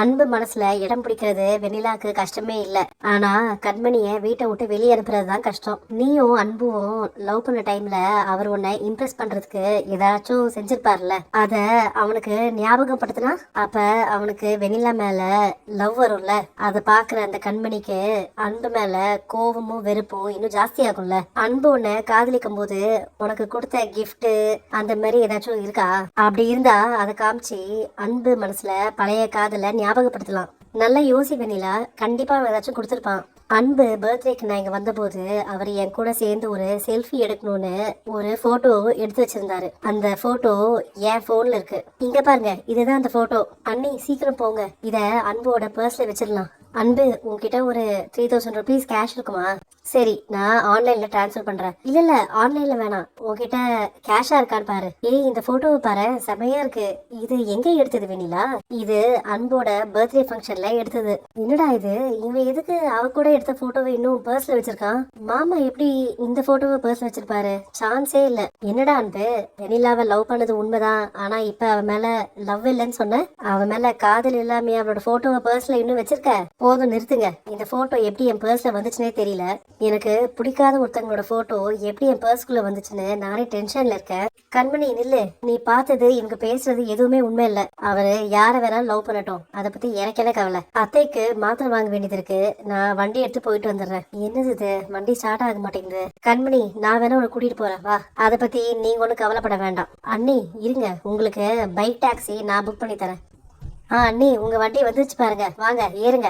அன்பு மனசுல இடம் பிடிக்கிறது வெண்ணிலாக்கு கஷ்டமே இல்லை. ஆனா கண்மணிய வீட்டை விட்டு வெளியே அனுப்புறது தான் கஷ்டம். நீயும் அன்பும் லவ் பண்ண டைம்ல அவர் உன்னை இம்ப்ரெஸ் பண்றதுக்கு ஏதாச்சும் செஞ்சிருப்பார்ல அத அவனுக்கு ஞாபகப்படுத்தினா அப்ப அவனுக்கு வெண்ணிலா மேல லவ் வரும்ல. அதை பாக்குற அந்த கண்மணிக்கு அன்பு மேல கோவமும் வெறுப்பும் இன்னும் ஜாஸ்தியாகும்ல. அன்பு உன்னை காதலிக்கும் போது உனக்கு கொடுத்த கிஃப்ட் அந்த மாதிரி ஏதாச்சும் இருக்கா? அப்படி இருந்தா அதை காமிச்சு அன்பு மனசுல பழைய காதல ஞாபகப்படுத்தலாம். நல்லா யோசி வெண்ணிலா கண்டிப்பா அவன் ஏதாச்சும் கொடுத்துருப்பான். அன்பு பர்த்டேக்கு நான் இங்க வந்தபோது அவர் என் கூட சேர்ந்து ஒரு செல்ஃபி எடுக்கணும்னு ஒரு போட்டோ எடுத்து வச்சிருந்தாரு. அந்த போட்டோ என் போன்ல இருக்கு. இங்க பாருங்க இதுதான் அந்த போட்டோ அண்ணி சீக்கிரம் போங்க. இத அன்போட பர்ஸ்ல வச்சிடலாம். அன்பு உங்ககிட்ட ஒரு த்ரீ தௌசண்ட் ருபீஸ் கேஷ் இருக்குமா? சரி நான் ஆன்லைன்ல ட்ரான்ஸ்ஃபர் பண்றேன். இல்ல இல்ல ஆன்லைன்ல வேணாம். உன்கிட்ட கேஷா இருக்கான்னு பாரு. ஏய் இந்த போட்டோவை பாரு செமையா இருக்கு. இது எங்க எடுத்தது வெண்ணிலா? இது அன்போட பர்த்டே ஃபங்க்ஷன்ல எடுத்தது. என்னடா இது? இவன் எதுக்கு அவ கூட எடுத்த போட்டோவை இன்னும் பர்ஸ்ல வச்சிருக்கான்? மாமா எப்படி இந்த போட்டோவை பர்ஸ்ல வச்சிருப்பாரு? சான்ஸே இல்ல. என்னடா அன்பு? வெனிலாவை லவ் பண்ணது உண்மைதான். ஆனா இப்ப அவ மேல லவ் இல்லைன்னு சொன்ன? அவ மேல காதல் இல்லாம அவளோட போட்டோவை பர்ஸ்ல இன்னும் வச்சிருக்க? போதும் நிறுத்துங்க. இந்த போட்டோ எப்படி என் பர்ஸ்ல வந்துச்சுனே தெரியல. எனக்கு பிடிக்காத ஒருத்தங்களோட போட்டோ எப்படி என் பர்ஸ்குள்ள வந்துச்சுன்னு நானே டென்ஷன்ல இருக்கேன். கண்மணி நில்லு. நீ பார்த்தது இவங்க பேசுறது எதுவுமே உண்மை இல்ல. அவரு யார வேணாலும் லவ் பண்ணட்டும். அதை பத்தி எனக்கு என்ன கவலை? அத்தைக்கு மாத்திரை வாங்க வேண்டியது இருக்கு. நான் வண்டி எடுத்து போயிட்டு வந்துடுறேன். என்னது இது? வண்டி ஸ்டார்ட் ஆக மாட்டேங்குது. கண்மணி நான் வேணா உன்னை கூட்டிட்டு போறேன். வா. அதை பத்தி நீங்க ஒன்றும் கவலைப்பட வேண்டாம். அண்ணி இருங்க. உங்களுக்கு பைக் டாக்ஸி நான் புக் பண்ணி தரேன். ஆ அண்ணி உங்க வண்டி வந்துச்சு பாருங்க. வாங்க ஏறுங்க.